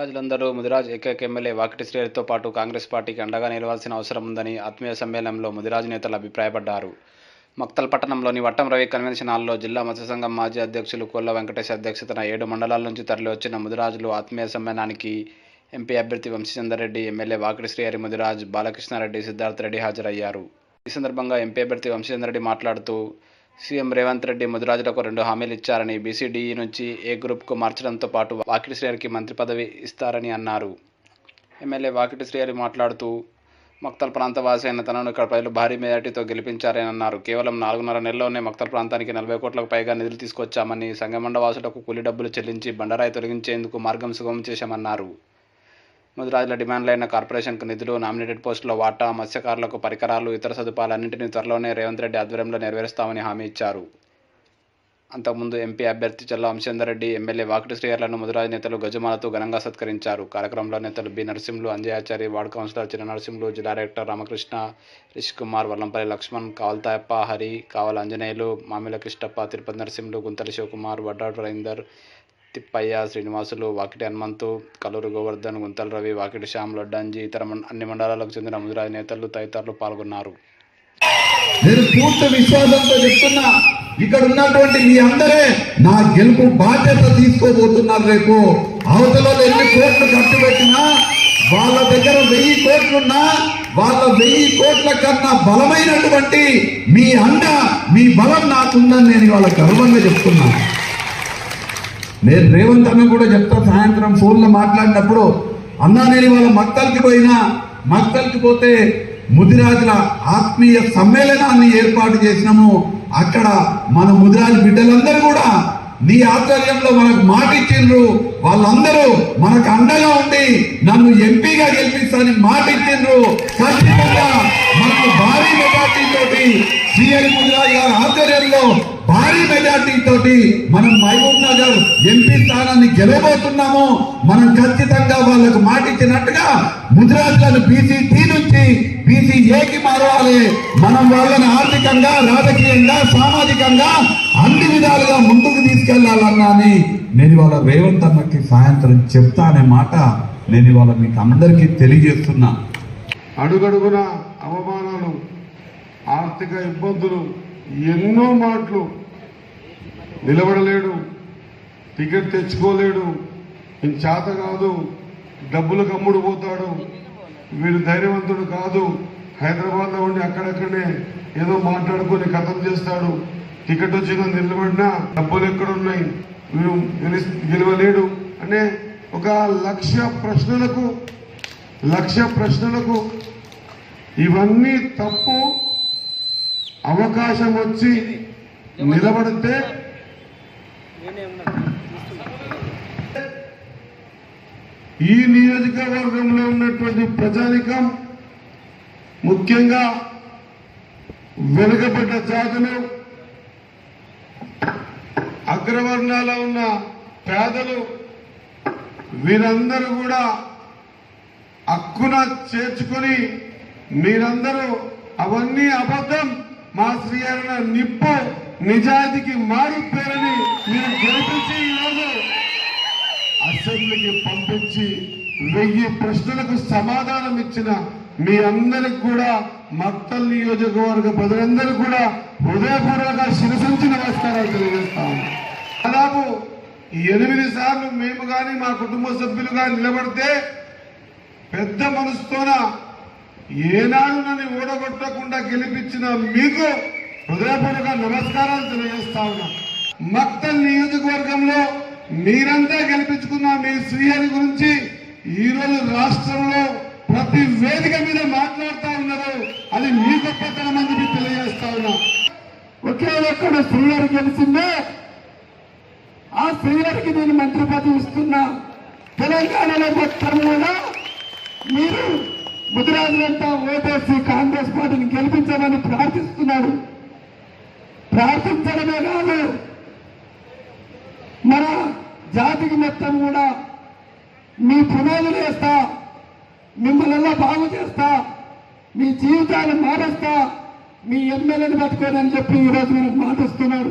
ముదిరాజులందరూ ముదిరాజ్ ఏకైక ఎమ్మెల్యే వాకిటి శ్రీహరితో పాటు కాంగ్రెస్ పార్టీకి అండగా నిలవాల్సిన అవసరం ఉందని ఆత్మీయ సమ్మేళనంలో ముదిరాజు నేతలు అభిప్రాయపడ్డారు. మక్తల్ పట్టణంలోని వట్టం రవి కన్వెన్షన్ హాల్లో జిల్లా మత్స్య సంఘం మాజీ అధ్యక్షులు కొల్ల వెంకటేష్ అధ్యక్షతన ఏడు మండలాల నుంచి తరలివచ్చిన ముదిరాజులు ఆత్మీయ సమ్మేళనానికి ఎంపీ అభ్యర్థి వంశీచందర్రెడ్డి ఎమ్మెల్యే వాకిటి శ్రీహరి ముదిరాజ్ బాలకృష్ణారెడ్డి సిద్ధార్థ రెడ్డి హాజరయ్యారు. ఈ సందర్భంగా ఎంపీ అభ్యర్థి వంశీచంద్రెడ్డి మాట్లాడుతూ సీఎం రేవంత్ రెడ్డి ముదిరాజులకు రెండు హామీలు ఇచ్చారని బీసీడీఈ నుంచి ఏ గ్రూప్కు మార్చడంతో పాటు వాకిటి శ్రీహరికి మంత్రి పదవి ఇస్తారని అన్నారు. ఎమ్మెల్యే వాకిటి శ్రీహరి మాట్లాడుతూ మక్తల్ ప్రాంతవాసి అయిన తనను ఇక్కడ ప్రజలు భారీ మెజార్టీతో గెలిపించారని అన్నారు. కేవలం నాలుగున్నర నెలలోనే మక్తల్ ప్రాంతానికి నలభై కోట్లకు పైగా నిధులు తీసుకొచ్చామని సంగమండ వాసులకు కూలి డబ్బులు చెల్లించి బండరాయి తొలగించేందుకు మార్గం సుగమం చేశామన్నారు. ముదిరాజుల డిమాండ్లైన కార్పొరేషన్కు నిధులు నామినేటెడ్ పోస్టుల వాటా మత్స్యకారులకు పరికరాలు ఇతర సదుపాయాలన్నింటినీ త్వరలోనే రేవంత్ రెడ్డి ఆధ్వర్యంలో నెరవేరుస్తామని హామీ ఇచ్చారు. అంతకుముందు ఎంపీ అభ్యర్థి చల్ల వంశేందర్ ఎమ్మెల్యే వాకిటి శ్రీయర్లను ముదిరాజు నేతలు గజమాలతో ఘనంగా సత్కరించారు. కార్యక్రమంలో నేతలు B Narasimhulu Anjayachari ward councillor Chinna Narasimhulu జిల్లా డైరెక్టర్ రామకృష్ణ రిష్ కుమార్ వల్లంపల్లి లక్ష్మణ్ కావల్తాయప్ప హరి కావల ఆంజనేయులు మామిల కృష్ణప్ప తిరుపతి నరసింహులు గుంతల శివకుమార్ వడ్డాడు రవీందర్ తిప్పయ్య శ్రీనివాసులు వాకిటి హనుమంతు కలూరు గోవర్ధన్ గుంతల రవి వాకిటి శ్యామ్ లొడ్డంజి ఇతర అన్ని మండలాలకు చెందిన ముదిరాజు నేతలు తదితరులు పాల్గొన్నారు. నేను పూర్తి విశ్వాసంతో చెప్తున్నా ఇక్కడ ఉన్నటువంటి మీ అందరే నా గెలుపు బాధ్యత తీసుకోబోతున్నారు రేపు. అవతల ఎన్ని కోట్లు ఖర్చు పెట్టినా వాళ్ళ దగ్గర వెయ్యి కోట్లున్నా వాళ్ళ వెయ్యి కోట్ల కన్నా బలమైనటువంటి మీ అండ మీ బలం నాకుందని నేను ఇవాళ గర్వంగా చెప్తున్నాను నేను రేవంత్ అన్న కూడా చెప్తా సాయంత్రం ఫోన్లో మాట్లాడినప్పుడు అన్నా నేను ఇవాళ మక్తల్కి పోయినా మక్తల్కి పోతే ముదిరాజుల ఆత్మీయ సమ్మేళనాన్ని ఏర్పాటు చేసినాము. అక్కడ మన ముదిరాజు బిడ్డలందరూ కూడా నీ ఆధ్వర్యంలో మనకు మాట ఇచ్చిండ్రు వాళ్ళందరూ మనకు అండగా ఉండి నన్ను ఎంపీగా గెలిపిస్తానని మాట ఇచ్చిండ్రు ఖచ్చితంగా మనకు భారీ మెజార్టీ తోటి సిఎల్ ముదిరాజు గారి ఆధ్వర్యంలో మెజార్టీతో తోటి మనం మహబూబ్ నగర్ ఎంపీ స్థానాన్ని గెలవబోతున్నాము మనం ఖచ్చితంగా వాళ్ళకు మాట ఇచ్చినట్టుగా ముదిరాజులను బీసీ టీ నుంచి బీసీ ఏకి మారవాలి. మనం వాళ్ళని ఆర్థికంగా రాజకీయంగా సామాజికంగా అన్ని విధాలుగా ముందుకు తీసుకెళ్ళాలన్నాని నేను ఇవాళ రేవంత్ అన్నకి సాయంత్రం చెప్తా అనే మాట నేను ఇవాళ మీకు అందరికీ తెలియజేస్తున్నా. అడుగడుగున అవమానాలు ఆర్థిక ఇబ్బందులు ఎన్నో మాటలు నిలబడలేడు టికెట్ తెచ్చుకోలేడు నేను చేత కాదు డబ్బులు కమ్ముడు పోతాడు వీడు ధైర్యవంతుడు కాదు. హైదరాబాద్లో ఉండి అక్కడక్కడనే ఏదో మాట్లాడుకొని కథం చేస్తాడు. టికెట్ వచ్చిన నిలబడినా డబ్బులు ఎక్కడున్నాయి? వీడు గెలి- గెలవలేడు అనే ఒక లక్ష ప్రశ్నలకు లక్ష ప్రశ్నలకు ఇవన్నీ తప్పు అవకాశం వచ్చి నిలబడితే ఈ నియోజకవర్గంలో ఉన్నటువంటి ప్రజానికం ముఖ్యంగా వెనుకబడ్డ జాతులు అగ్రవర్ణాల ఉన్న పేదలు వీరందరూ కూడా హక్కున చేర్చుకొని మీరందరూ అవన్నీ అబద్ధం. మా శ్రీహరణ నిప్పు నిజాయితీకి మారిపోయారని మీరు గెలిపించి ఈరోజు అసెంబ్లీకి పంపించి వెయ్యి ప్రశ్నలకు సమాధానం ఇచ్చిన మీ అందరికి కూడా మత్తల్ నియోజకవర్గ ప్రజలందరూ కూడా హృదయపూర్వక శిరసించి నమస్కారాలు తెలియజేస్తాము దాదాపు ఎనిమిది సార్లు మేము కానీ మా కుటుంబ సభ్యులు కానీ నిలబడితే పెద్ద మనసుతోన ఏనాడు నన్ను ఓడగొట్టకుండా గెలిపించిన మీకు హృదయపూర్వక నమస్కారాలు తెలియజేస్తా ఉన్నా. మక్తల్ నియోజకవర్గంలో మీరంతా గెలిపించుకున్న మీ శ్రీహరి గురించి ఈ రోజు రాష్ట్రంలో ప్రతి వేదిక మీద మాట్లాడుతా ఉన్నారు. అది మీ గొప్పతనం అని మీకు తెలియజేస్తా ఉన్నా. ఒకే ఒక్కడ శ్రీహరి గెలిచిందే. ఆ శ్రీహరికి నేను మంత్రి పదవి ఇస్తున్నా. తెలంగాణలో మొత్తం కూడా మీరు ముదిరాజులంతా ఓటేసి కాంగ్రెస్ పార్టీని గెలిపించమని ప్రార్థిస్తున్నారు ప్రార్థించడమే కాదు మన జాతికి మొత్తం కూడా మీ పునాదులు వేస్తా మిమ్మల్ని బాగు చేస్తా మీ జీవితాన్ని మారుస్తా మీ ఎమ్మెల్యేని పట్టుకోనని చెప్పి ఈరోజు మనకు మాటిస్తున్నాడు.